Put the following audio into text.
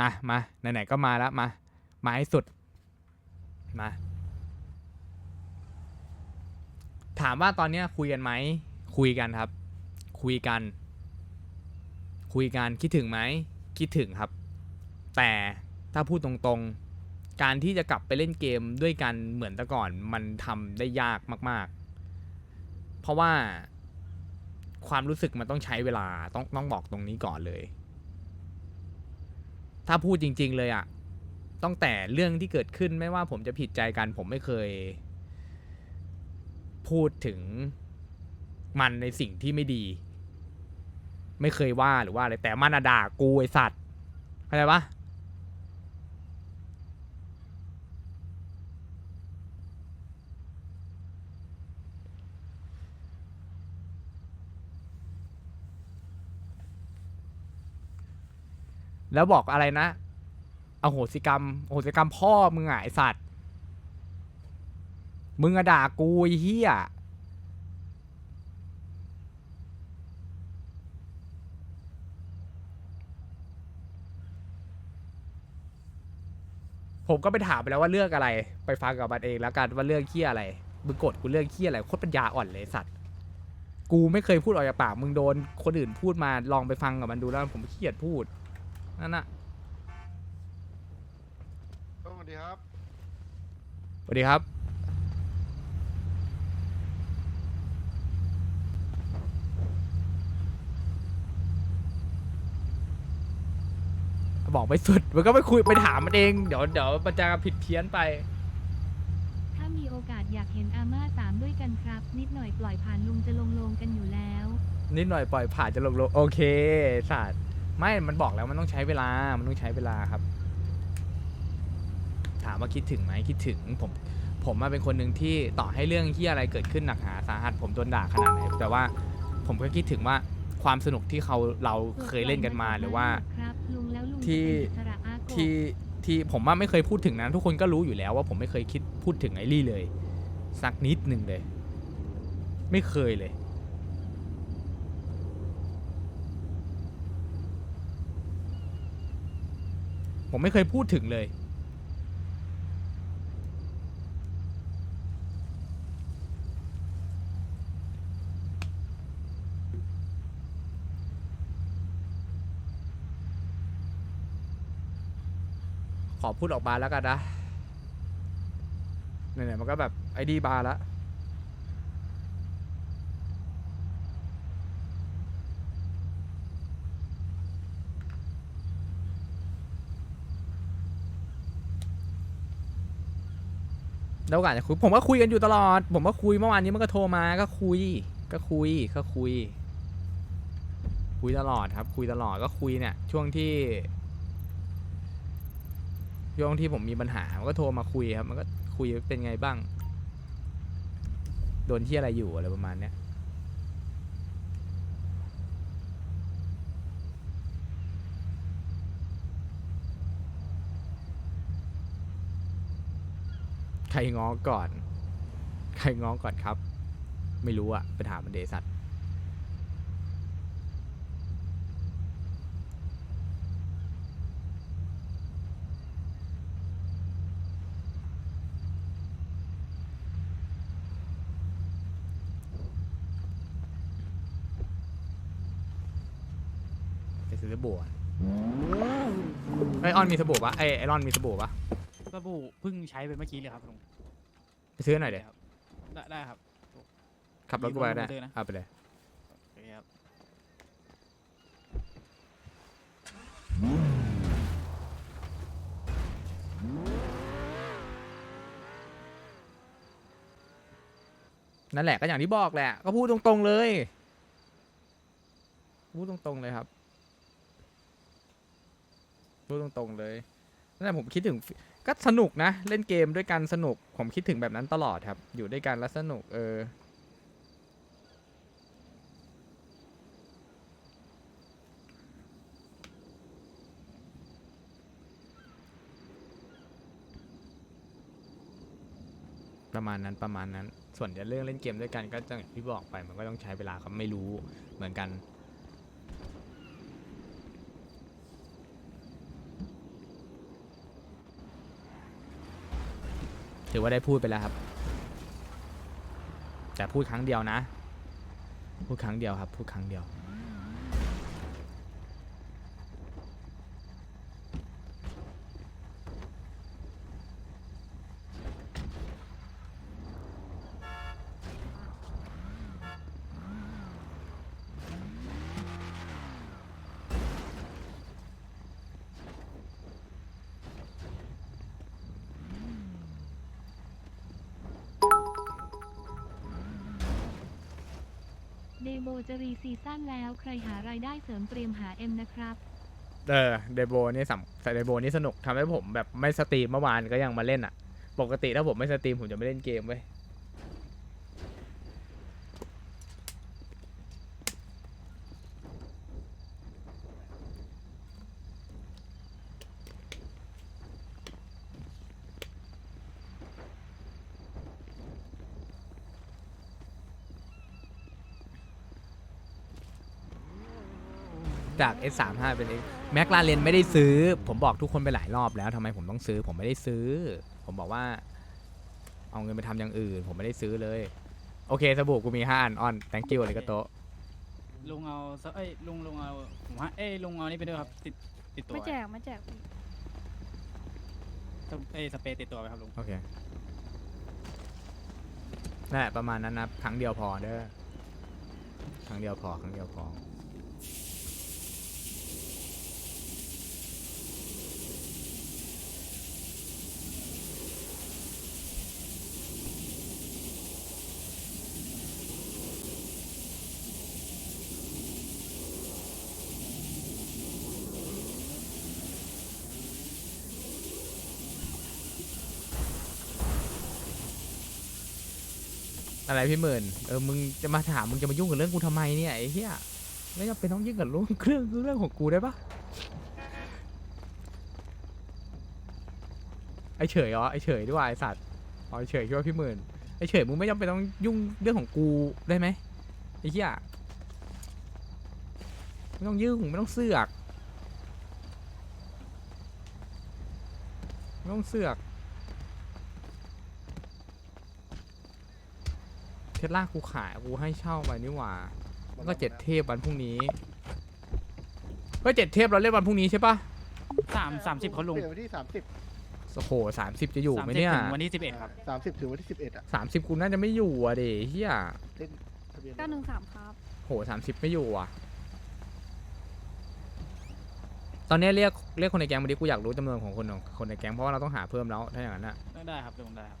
อะมาไหนๆก็มาแล้วมามาให้สุดมาถามว่าตอนนี้คุยกันไหมคุยกันครับ คุยกัน คุยกันคิดถึงไหมคิดถึงครับ แต่ถ้าพูดตรงๆ การที่จะกลับไปเล่นเกมด้วยกันเหมือนแต่ก่อนมันทำได้ยากมาก ๆ เพราะว่าความรู้สึกมันต้องใช้เวลาต้องต้องบอกตรงนี้ก่อนเลย ถ้าพูดจริง ๆ เลยอะตั้งแต่เรื่องที่เกิดขึ้นไม่ว่าผมจะผิดใจกัน ผมไม่เคย พูดถึงมันในสิ่งที่ไม่ดี ไม่เคยว่าหรือว่าอะไรแต่มันด่ากูไอสัตว์เข้าใจปะ แล้วบอกอะไรนะอโหสิกรรมอโหสิกรรมพ่อมึงอะไอสัตว์ มึงอะด่ากูไอ้เหี้ยผมก็ไปถามไปแล้วว่าเลือกอะไร ไปฟังกับมันเองแล้วกันว่าเลือกเคี้ยอะไร มึงกดกูเลือกเคี้ยอะไรโคตรปัญญาอ่อนเลยสัตว์ กูไม่เคยพูดออกจากปากมึงโดนคนอื่นพูดมาลองไปฟังกับมันดูแล้วผมขี้เกียจพูด นั่นน่ะสวัสดีครับ สวัสดีครับ บอกไม่สุด มันก็ไปคุยไปถามมันเอง เดี๋ยวเดี๋ยวมันจะผิดเพี้ยนไป ถ้ามีโอกาสอยากเห็นอาม่าสามด้วยกันครับ นิดหน่อยปล่อยผ่านลุงจะลงโลงกันอยู่แล้ว นิดหน่อยปล่อยผ่านจะลงโลโอเคศาสตร์ ไม่ มันบอกแล้วมันต้องใช้เวลา มันต้องใช้เวลาครับ ถามว่าคิดถึงไหมคิดถึงผม ผมมาเป็นคนหนึ่งที่ต่อให้เรื่องที่อะไรเกิดขึ้นหนักหนาสาหัส ผมโดนด่าขนาดไหน แต่ว่าผมก็คิดถึงว่าความสนุกที่เขาเราเคยเล่นกันมาหรือว่าครับลุงแล้วลุงที่จะเป็นอิสระอาโกะที่ที่ผมว่าไม่เคยพูดถึงนะทุกคนก็รู้อยู่แล้วว่าผมไม่เคยคิดพูดถึงไอรี่เลย สักนิดหนึ่งเลย ไม่เคยเลย ผมไม่เคยพูดถึงเลย ขอพูดออกมาแล้วกันนะไหนๆมันก็แบบไอดีบาร์ละ แล้วกันจะคุยผมก็คุยกันอยู่ตลอด ผมก็คุยเมื่อวานนี้มันก็โทรมาก็คุย ก็คุยก็คุย คุยตลอดครับ คุยตลอดก็คุยเนี่ย ช่วงที่ช่วงที่ผมมีปัญหามันก็โทรมาคุยครับ มันก็คุยเป็นไงบ้าง โดนที่อะไรอยู่อะไรประมาณเนี้ย ใครง้อก่อน ใครง้อก่อนครับ ไม่รู้อะไปถามมันเดสัตว์ไปซื้อสบู่อะไอออนมีสบู่ปะไอไอรอนมีสบู่ปะ สบู่เพิ่งใช้ไปเมื่อกี้เลยครับลุงไปซื้อหน่อยเดี๋ยวครับได้ได้ครับ ขับรถกูไปได้มีโปรโมทด้วยนะเอาไปเลยโอเคครับนั่นแหละก็อย่างที่บอกแหละ ก็พูดตรงๆเลย พูดตรงๆเลยครับ พูดตรงๆเลย นั่นแหละผมคิดถึงก็สนุกนะ เล่นเกมด้วยกันสนุก ผมคิดถึงแบบนั้นตลอดครับ อยู่ด้วยกันแล้วสนุกเออประมาณนั้นประมาณนั้น ส่วนเรื่องเล่นเกมด้วยกันก็จะอย่างที่บอกไปมันก็ต้องใช้เวลาครับไม่รู้เหมือนกัน ถือว่าได้พูดไปแล้วครับ แต่พูดครั้งเดียวนะ พูดครั้งเดียวครับ พูดครั้งเดียว โบจะรีซีซั่นแล้ว ใครหารายได้เสริมเตรียมหาเอ็มนะครับ เออเดโบนี่สำแต่เดโบนี่สนุกทำให้ผมแบบไม่สตรีมเมื่อวานก็ยังมาเล่นอะ ปกติถ้าผมไม่สตรีมผมจะไม่เล่นเกมเว้ย จาก S35 เป็น X แม็กลาเรนไม่ได้ซื้อ ผมบอกทุกคนไปหลายรอบแล้วทำไมผมต้องซื้อ ผมไม่ได้ซื้อ ผมบอกว่า เอาเงินไปทำอย่างอื่น ผมไม่ได้ซื้อเลย โอเคสบู่กูมีห้าอันออน thank you เลยก็โตะลุงเอาสเอ้ยลุงลุงเอาผมว่าเอ้ยลุงเอานี่ไปด้วยครับติดติดตัวไม่แจกไม่แจกพี่สเอ้ยสเปรย์ติดตัวไปครับลุงโอเคนั่นแหละประมาณนั้นนะครั้งเดียวพอเด้อครั้งเดียวพอครั้งเดียวพอ อะไรพี่หมื่นเออมึงจะมาถามมึงจะมายุ่งกับเรื่องกูทำไมเนี่ยไอ้เหี้ยไม่จำเป็นต้องยุ่งกับเรื่องเรื่องเรื่องของกูได้ปะไอเฉยอ๋อไอเฉยด้วยไอสัตว์อ๋อไอเฉยคิดว่าพี่หมื่นไอเฉยมึงไม่จำเป็นต้องยุ่งเรื่องของกูได้ไหมไอ้เหี้ยไม่ต้องยุ่งไม่ต้องเสือกไม่ต้องเสือก เทสลากูขายกูให้เช่าไปนี่หว่าแล้วก็เจ็ดเทพวันพรุ่งนี้เฮ้ยเจ็ดเทพเราเล่นวันพรุ่งนี้ใช่ปะสามสามสิบเขาลุงเปลี่ยนวันที่สามสิบโอ้โหสามสิบจะอยู่สามไหมสิบเนี่ยถึงวันที่สิบเอ็ดครับสามสิบถึงวันที่สิบเอ็ดอะสามสิบกูน่าจะไม่อยู่อะเดเฮียเล่นทะเบียนเก้าหนึ่งสามครับ โหสามสิบไม่อยู่อะ ตอนนี้เรียกเรียกคนในแก๊งมาดิกูอยากรู้จำนวนของคนของคนในแก๊งเพราะว่าเราต้องหาเพิ่มแล้วถ้าอย่างนั้นอะได้ครับลุงได้ครับ